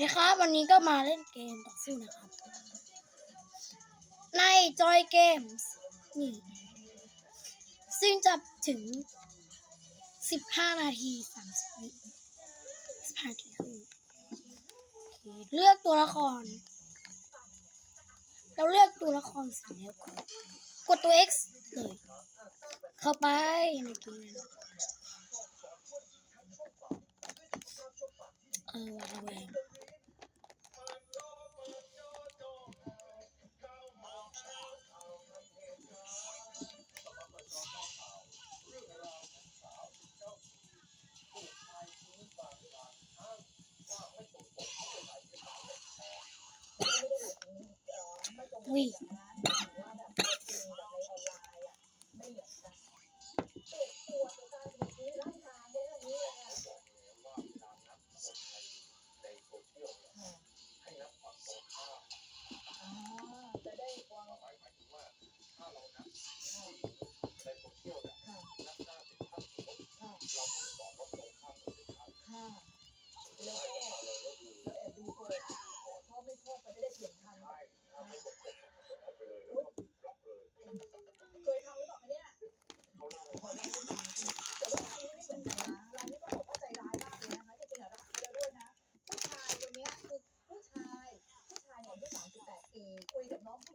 ดีครับวันนี้ก็มาเล่นเกมต่อสู้นะครับ ใน Joy Games นี่ ซึ่งจะถึง 15 นาที 30วิ15นาทีครึ่งโอเลือกตัวละคร เราเลือกตัวละครเสร็จแล้วก็กดตัว X เลย เข้าไปในเกมเออ 喂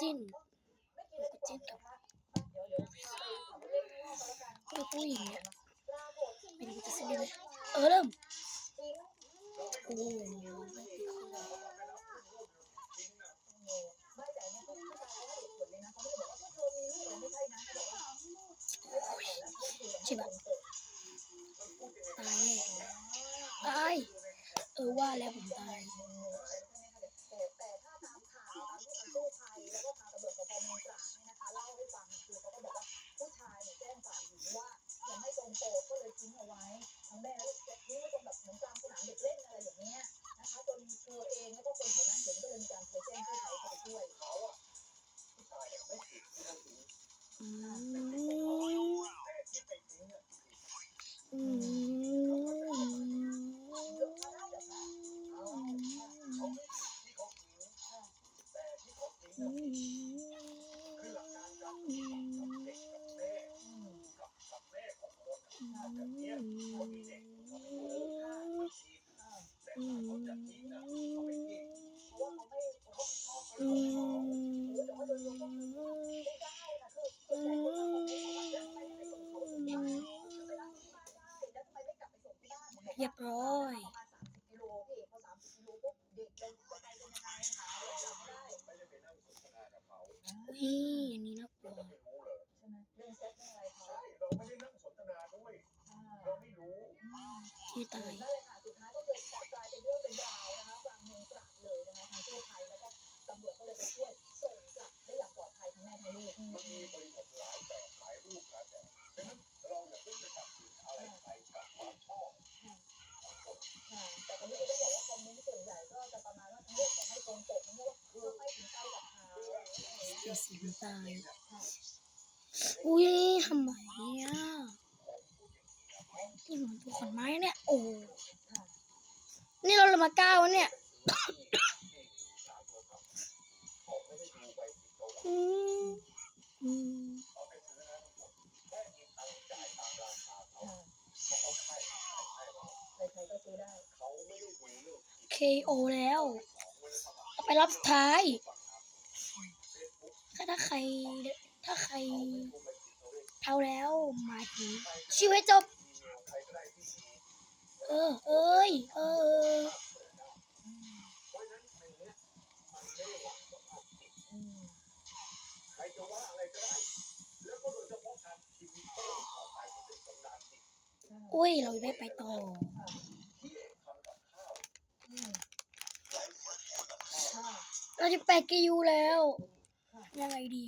จิ้นกกระจิ้นกับตัวผู้หญิงเนี่ยไม่รู้จะซื้อดีไหมเออเริ่มโอ้ใช่ปะตายแน่ตาย เออว่าแล้วผมตาย เรียบร้อยอุ้ยอันนี้น่ากลัวที่ตายาลอุ้ยทำไมอะนี่เหมือนตัวขอนไม้เนี่ย โอ้ นี่เราเลยมาเก้าวเนี่ยอืมอืม KO แล้ว ไปรับสุดท้าย ถ้าใคร ถ้าใครเทเอาแล้วมาถึงชีวิตจบ เออ เอ้ย เอออุ้ย เราได้ไปต่อเราจะแปดกิยูแล้ว ยังไงดี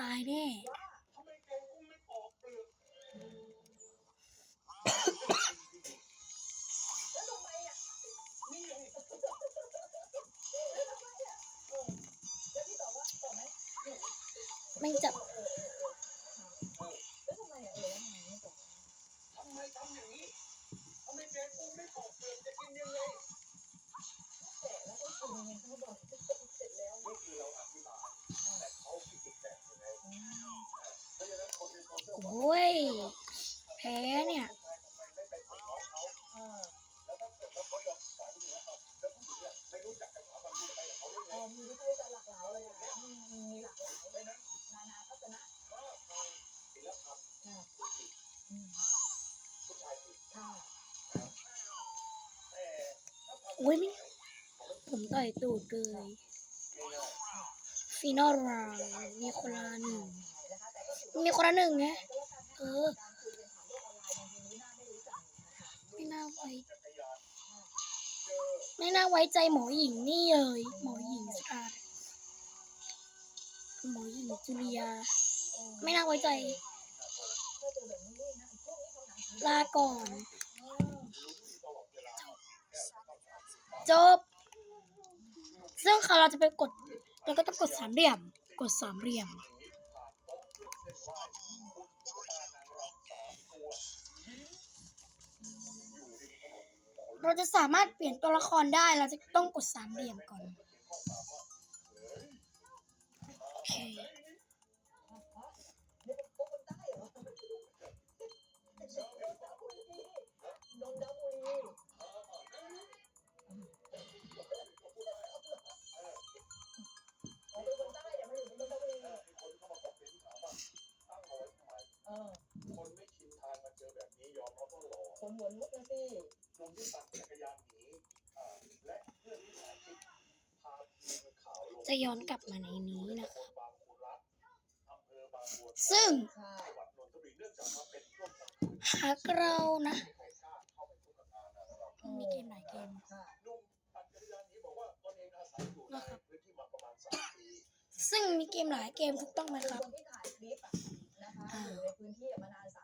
ตายแน่ไม่จับ อ้ยไม่ผมต่อยตูดเลยฟีนอลราวมีคนละหนึ่งมีคนละหนึ่งไงเออไม่น่าไว้ไม่น่าไว้ใจหมอหญิงนี่เลยหมอหญิงสตาร์หมอหญิงจุลียา ไม่น่าไว้ใจ ลาก่อน จบ ซึ่งเขาเราจะไปกดเราก็ต้องกดสามเหลี่ยม กดสามเหลี่ยม เราจะสามารถเปลี่ยนตัวละครได้ เราจะต้องกดสามเหลี่ยมก่อน โอเค ว่าหลอนผมหัวลุกนะสิหนุ่มที่ปั่นจักรยานหนีอ่าและเพื่อนที่ถ่ายคลิปพาทีมข่าวลงจะย้อนกลับมาในนี้นะคะบางขุนรัฐอำเภอบางบัวซึ่งค่ะจังหวัดนนทบุรีเนื่องจากว่าเป็นช่วงกลางคืนหากเรานะใครกล้าเข้าไปทุกอาคารนะครับมีเกมหลายเกมค่ะ หนุ่มปั่นจักรยานหนีบอกว่าตนเองอาศัยอยู่ในพื้นที่มาประมาณสามปีซึ่งมีเกมหลายเกมถูกต้องไหมคือครับคนที่ถ่ายคลิปอะนะคะอยู่ในพื้นที่อะมานานสาม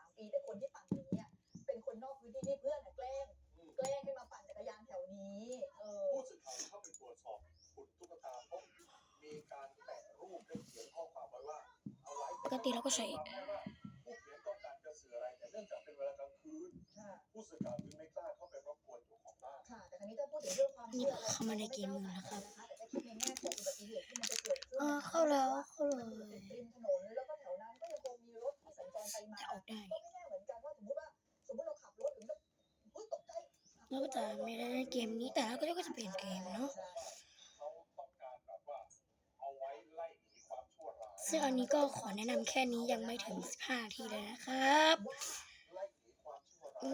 งความนี่เชื่อเข้ามาในเกมมือนะครับแต่ถ้าคิดในแง่ของอุบัติเหตุที่มันจะเกิดขึ้นอ่าเข้าแล้วเข้าเลยริมถนนแล้วก็แถวนั้นก็ยังคงมีรถที่สัญจรไปมาจะออกได้ก็ไม่แน่เหมือนกันว่าสมมติว่าสมมติเราขับรถถึงจะอุ๊ยตกใจเราก็จะไม่ได้เล่นเกมนี้แต่เราก็จะเปลี่ยนเกมเนาะ เขาต้องการแบบว่าเอาไว้ไล่หนีความชั่วร้าย ซึ่งอันนี้ก็ขอแนะนำแค่นี้ยังไม่ถึง 15นาทีเลยนะครับ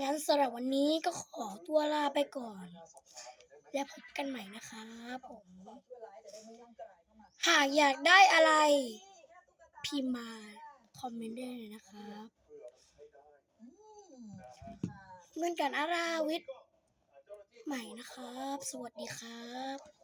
งั้นสำหรับวันนี้ก็ขอตัวลาไปก่อน แล้วพบกันใหม่นะครับผมหากอยากได้อะไร พิมพ์มาคอมเมนต์ได้เลยนะครับเพื่อมันใช้ได้อืมนะฮะค่ะเงินกันอาราวิทย์ใหม่นะครับ สวัสดีครับ